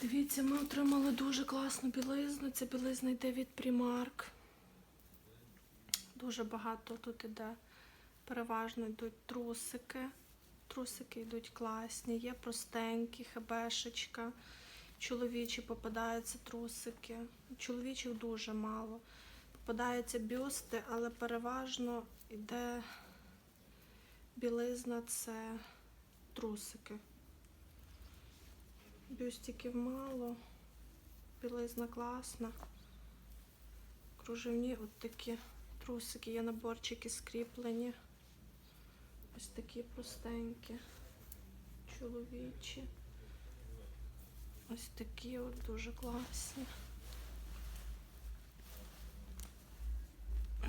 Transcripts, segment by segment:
Дивіться, ми отримали дуже класну білизну. Це білизна йде від Primark. Дуже багато тут іде. Переважно йдуть трусики. Трусики йдуть класні, є простенькі, хебешечка. Чоловічі попадаються трусики. Чоловічих дуже мало. Попадаються бюсти, але переважно йде білизна це трусики. Бюстиків мало, білизна класна. Кружевні от такі трусики, є наборчики скріплені. Ось такі простенькі, чоловічі. Ось такі от дуже класні.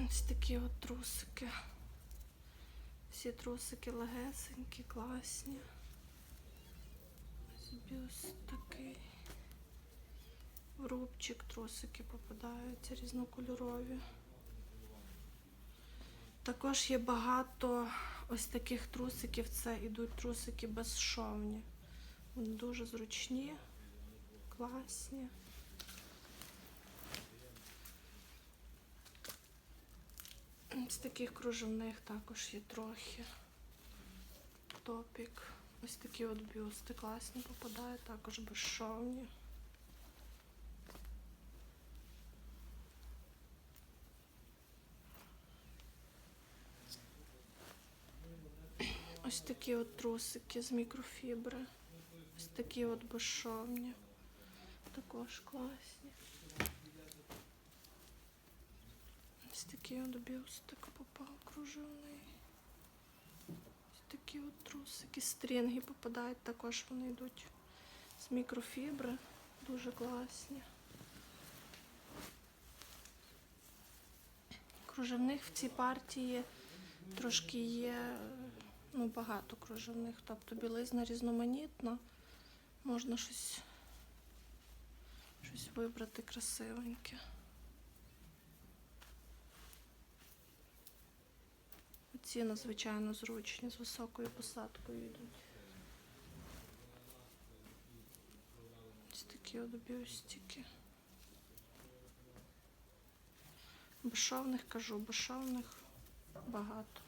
Ось такі от трусики. Всі трусики легесенькі, класні. Ось такий. Рубчик трусики попадаються різнокольорові. Також є багато ось таких трусиків. Це ідуть трусики безшовні. Вони дуже зручні, класні. З таких кружевних також є трохи. Топік. Ось такі от бюсти класні попадають, також безшовні. Ось такі от трусики з мікрофібри. Ось такі от безшовні. Також класні. Ось такий от бюстик попав кружевний. Такі. Стрінги попадають, також вони йдуть з мікрофібри. Дуже класні. Кружевних в цій партії трошки є ну, багато кружевних, тобто білизна різноманітна. Можна щось, щось вибрати красивеньке. Ці надзвичайно зручні, з високою посадкою йдуть. Ось такі от бюстики. Бешовних кажу, бешовних багато.